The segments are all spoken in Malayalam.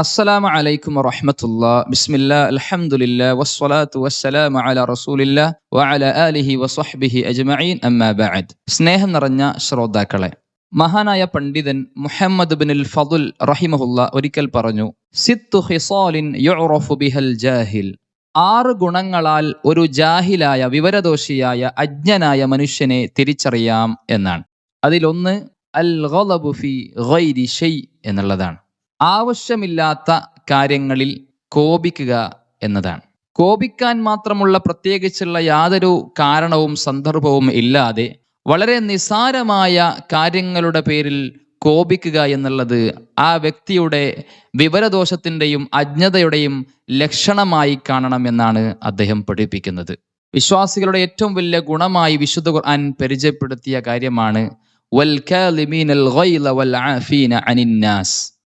അസ്സലാമു അലൈക്കും വറഹമത്തുള്ള. ബിസ്മില്ല. അൽഹംദുലില്ല. വസ്വലാത്തു വസ്സലാമു അല റസൂലില്ല വഅല ആലിഹി വസ്വഹ്ബിഹി അജ്മഈൻ. അമ്മാ ബഅദ്. സ്നേഹം നിറഞ്ഞ ശ്രോതാക്കളെ മഹാനായ പണ്ഡിതൻ മുഹമ്മദ് ബിൻ ഫദുൽ റഹിമഹുള്ള ഒരിക്കൽ പറഞ്ഞു സിത്തു ഹിസാലിൻ യുറഫു ബിഹൽ ജാഹിൽ. ആറ് ഗുണങ്ങളാൽ ഒരു ജാഹിലായ വിവരദോഷിയായ അജ്ഞനായ മനുഷ്യനെ തിരിച്ചറിയാം എന്നാണ്. അതിലൊന്ന് അൽ ഗളബു ഫി ഗൈരി ഷെയ് എന്നുള്ളതാണ്. ആവശ്യമില്ലാത്ത കാര്യങ്ങളിൽ കോപിക്കുക എന്നതാണ്. കോപിക്കാൻ മാത്രമുള്ള പ്രത്യേകിച്ചുള്ള യാതൊരു കാരണവും സന്ദർഭവും ഇല്ലാതെ വളരെ നിസാരമായ കാര്യങ്ങളുടെ പേരിൽ കോപിക്കുക എന്നുള്ളത് ആ വ്യക്തിയുടെ വിവരദോഷത്തിന്റെയും അജ്ഞതയുടെയും ലക്ഷണമായി കാണണം എന്നാണ് അദ്ദേഹം പഠിപ്പിക്കുന്നത്. വിശ്വാസികളുടെ ഏറ്റവും വലിയ ഗുണമായി വിശുദ്ധ ഖുർആൻ പരിചയപ്പെടുത്തിയ കാര്യമാണ്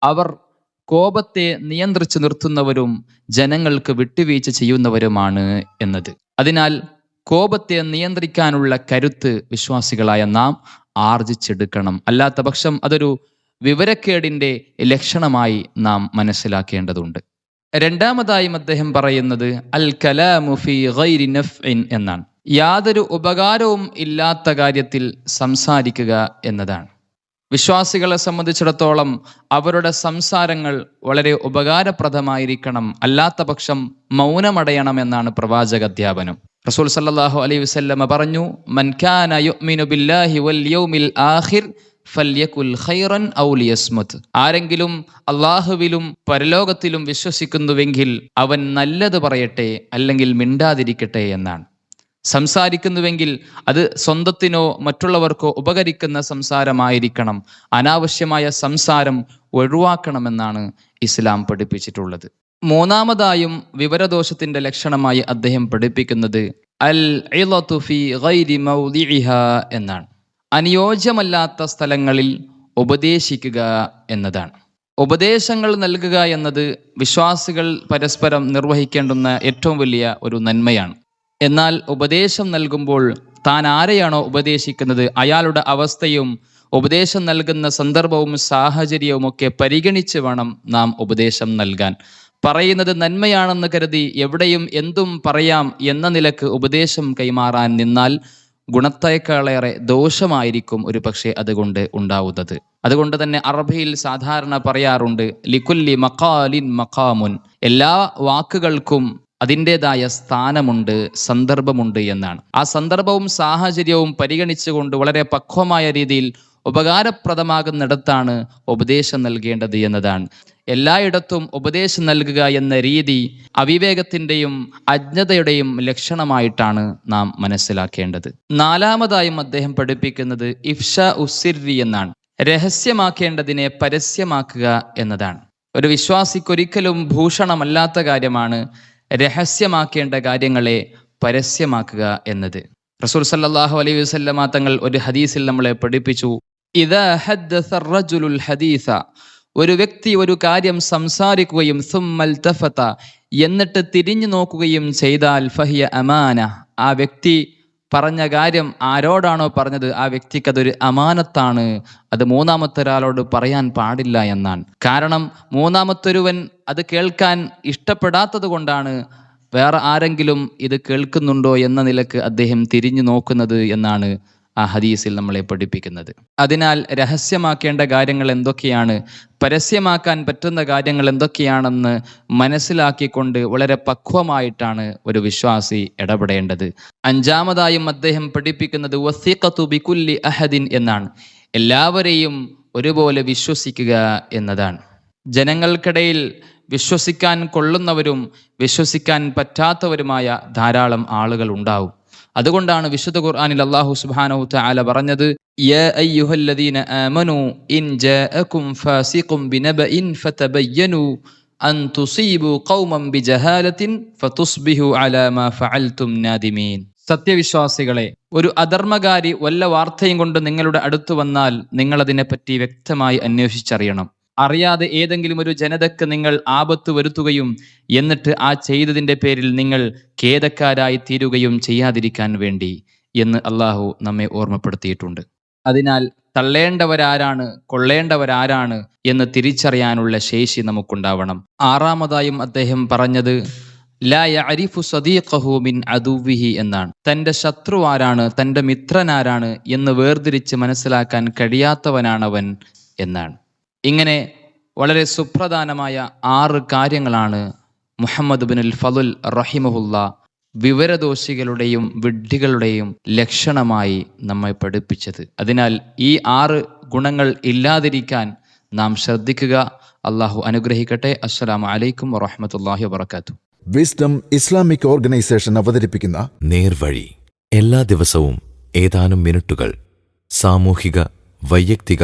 അവർ കോപത്തെ നിയന്ത്രിച്ചു നിർത്തുന്നവരും ജനങ്ങൾക്ക് വിട്ടുവീഴ്ച ചെയ്യുന്നവരുമാണ് എന്നത്. അതിനാൽ കോപത്തെ നിയന്ത്രിക്കാനുള്ള കരുത്ത് വിശ്വാസികളായ നാം ആർജിച്ചെടുക്കണം. അല്ലാത്ത പക്ഷം അതൊരു വിവരക്കേടിന്റെ ലക്ഷണമായി നാം മനസ്സിലാക്കേണ്ടതുണ്ട്. രണ്ടാമതായും അദ്ദേഹം പറയുന്നത് അൽ കലാമു ഫി ഗൈരി നഫ്ഇൻ എന്നാണ്. യാതൊരു ഉപകാരവും ഇല്ലാത്ത കാര്യത്തിൽ സംസാരിക്കുക എന്നതാണ്. വിശ്വാസികളെ സംബന്ധിച്ചിടത്തോളം അവരുടെ സംസാരങ്ങൾ വളരെ ഉപകാരപ്രദമായിരിക്കണം. അല്ലാത്ത പക്ഷം മൗനമടയണം എന്നാണ് പ്രവാചക അധ്യാപനം. റസൂൽ സല്ലാഹു അലൈ വസ്ല്ലമ പറഞ്ഞു ബില്ലാഹി വൽ യൗമിൽ ആഖിർ ഖൈറൻ ആരെങ്കിലും അള്ളാഹുവിലും പരലോകത്തിലും വിശ്വസിക്കുന്നുവെങ്കിൽ അവൻ നല്ലത് പറയട്ടെ അല്ലെങ്കിൽ മിണ്ടാതിരിക്കട്ടെ എന്നാണ്. സംസാരിക്കുന്നുവെങ്കിൽ അത് സ്വന്തത്തിനോ മറ്റുള്ളവർക്കോ ഉപകരിക്കുന്ന സംസാരമായിരിക്കണം. അനാവശ്യമായ സംസാരം ഒഴിവാക്കണമെന്നാണ് ഇസ്ലാം പഠിപ്പിച്ചിട്ടുള്ളത്. മൂന്നാമതായും വിവരദോഷത്തിന്റെ ലക്ഷണമായി അദ്ദേഹം പഠിപ്പിക്കുന്നത് അൽ ഫി എന്നാണ്. അനുയോജ്യമല്ലാത്ത സ്ഥലങ്ങളിൽ ഉപദേശിക്കുക എന്നതാണ്. ഉപദേശങ്ങൾ നൽകുക എന്നത് വിശ്വാസികൾ പരസ്പരം നിർവഹിക്കേണ്ടുന്ന ഏറ്റവും വലിയ ഒരു നന്മയാണ്. എന്നാൽ ഉപദേശം നൽകുമ്പോൾ താൻ ആരെയാണോ ഉപദേശിക്കുന്നത്? അയാളുടെ അവസ്ഥയും ഉപദേശം നൽകുന്ന സന്ദർഭവും സാഹചര്യവും ഒക്കെ പരിഗണിച്ച് വേണം നാം ഉപദേശം നൽകാൻ. പറയുന്നത് നന്മയാണെന്ന് കരുതി എവിടെയും എന്തും പറയാം എന്ന നിലയ്ക്ക് ഉപദേശം കൈമാറാൻ നിന്നാൽ ഗുണത്തേക്കാളേറെ ദോഷമായിരിക്കും ഒരു പക്ഷേ അതുകൊണ്ട് ഉണ്ടാവുന്നത്. അതുകൊണ്ട് തന്നെ അറബിയിൽ സാധാരണ പറയാറുണ്ട് ലിക്കുല്ലി മഖാലിൻ മക്കാമുൻ എല്ലാ വാക്കുകൾക്കും അതിന്റെതായ സ്ഥാനമുണ്ട് സന്ദർഭമുണ്ട് എന്നാണ്. ആ സന്ദർഭവും സാഹചര്യവും പരിഗണിച്ചുകൊണ്ട് വളരെ പക്വമായ രീതിയിൽ ഉപകാരപ്രദമാകുന്നിടത്താണ് ഉപദേശം നൽകേണ്ടത് എന്നതാണ്. എല്ലായിടത്തും ഉപദേശം നൽകുക എന്ന രീതി അവിവേകത്തിന്റെയും അജ്ഞതയുടെയും ലക്ഷണമായിട്ടാണ് നാം മനസ്സിലാക്കേണ്ടത്. നാലാമതായും അദ്ദേഹം പഠിപ്പിക്കുന്നത് ഇഫ്ഷ ഉസിരി എന്നാണ്. രഹസ്യമാക്കേണ്ടതിനെ പരസ്യമാക്കുക എന്നതാണ്. ഒരു വിശ്വാസിക്കൊരിക്കലും ഭൂഷണമല്ലാത്ത കാര്യമാണ് രഹസ്യമാക്കേണ്ട കാര്യങ്ങളെ പരസ്യമാക്കുക എന്നത്. റസൂൽ സല്ലാഹു അലൈഹി വസല്ലമ തങ്ങൾ ഒരു ഹദീസിൽ നമ്മളെ പഠിപ്പിച്ചു. ഹദീസ. ഒരു വ്യക്തി ഒരു കാര്യം സംസാരിക്കുകയും സുമ്മൽ എന്നിട്ട് തിരിഞ്ഞു നോക്കുകയും ചെയ്താൽ ഫഹിയ അമാന. ആ വ്യക്തി പറഞ്ഞ കാര്യം ആരോടാണോ പറഞ്ഞത്? ആ വ്യക്തിക്ക് അതൊരു അമാനത്താണ്. അത് മൂന്നാമത്തെ ഒരാളോട് പറയാൻ പാടില്ല എന്നാണ്. കാരണം മൂന്നാമത്തൊരുവൻ അത് കേൾക്കാൻ ഇഷ്ടപ്പെടാത്തത് കൊണ്ടാണ് വേറെ ആരെങ്കിലും ഇത് കേൾക്കുന്നുണ്ടോ എന്ന നിലയ്ക്ക് അദ്ദേഹം തിരിഞ്ഞു നോക്കുന്നത് എന്നാണ് ആ ഹദീസിൽ നമ്മളെ പഠിപ്പിക്കുന്നത്. അതിനാൽ രഹസ്യമാക്കേണ്ട കാര്യങ്ങൾ എന്തൊക്കെയാണ്? പരസ്യമാക്കാൻ പറ്റുന്ന കാര്യങ്ങൾ എന്തൊക്കെയാണെന്ന് മനസ്സിലാക്കിക്കൊണ്ട് വളരെ പക്വമായിട്ടാണ് ഒരു വിശ്വാസി ഇടപെടേണ്ടത്. അഞ്ചാമതായും അദ്ദേഹം പഠിപ്പിക്കുന്നത് വസീഖത്തു ബികുല്ലി അഹദിൻ എന്നാണ്. എല്ലാവരെയും ഒരുപോലെ വിശ്വസിക്കുക എന്നതാണ്. ജനങ്ങൾക്കിടയിൽ വിശ്വസിക്കാൻ കൊള്ളുന്നവരും വിശ്വസിക്കാൻ പറ്റാത്തവരുമായ ധാരാളം ആളുകൾ ഉണ്ടാവും. അതുകൊണ്ടാണ് വിശുദ്ധ ഖുർആാനിൽ അള്ളാഹു സുബ്ഹാനഹു താല പറഞ്ഞത് സത്യവിശ്വാസികളെ ഒരു അധർമ്മകാരി വല്ല വാർത്തയും കൊണ്ട് നിങ്ങളുടെ അടുത്ത് വന്നാൽ നിങ്ങൾ അതിനെപ്പറ്റി വ്യക്തമായി അന്വേഷിച്ചറിയണം. അറിയാതെ ഏതെങ്കിലും ഒരു ജനതക്ക് നിങ്ങൾ ആപത്ത് വരുത്തുകയും എന്നിട്ട് ആ ചെയ്തതിന്റെ പേരിൽ നിങ്ങൾ ഖേദക്കാരായി തീരുകയും ചെയ്യാതിരിക്കാൻ വേണ്ടി എന്ന് അള്ളാഹു നമ്മെ ഓർമ്മപ്പെടുത്തിയിട്ടുണ്ട്. അതിനാൽ തള്ളേണ്ടവരാരാണ് കൊള്ളേണ്ടവരാരാണ് എന്ന് തിരിച്ചറിയാനുള്ള ശേഷി നമുക്കുണ്ടാവണം. ആറാമതായും അദ്ദേഹം പറഞ്ഞത് ലാ യഅരിഫു സദീഖഹു മിൻ അദുവിഹി എന്നാണ്. തന്റെ ശത്രു ആരാണ് തന്റെ മിത്രനാരാണ് എന്ന് വേർതിരിച്ച് മനസ്സിലാക്കാൻ കഴിയാത്തവനാണവൻ എന്നാണ്. ഇങ്ങനെ വളരെ സുപ്രധാനമായ ആറ് കാര്യങ്ങളാണ് മുഹമ്മദ് ബിനുൽ ഫലുൽ റഹിമഹുല്ല വിവരദോഷികളുടെയും വിഡ്ഢികളുടെയും ലക്ഷണമായി നമ്മെ പഠിപ്പിച്ചത്. അതിനാൽ ഈ ആറ് ഗുണങ്ങൾ ഇല്ലാതിരിക്കാൻ നാം ശ്രദ്ധിക്കുക. അള്ളാഹു അനുഗ്രഹിക്കട്ടെ. അസ്സലാമു അലൈക്കും വറഹമത്തല്ലാഹി വബർക്കാത്തു വിസ്ഡം ഇസ്ലാമിക് ഓർഗനൈസേഷൻ അവതരിപ്പിക്കുന്ന നേർവഴി. എല്ലാ ദിവസവും ഏതാനും മിനിറ്റുകൾ സാമൂഹിക വൈയക്തിക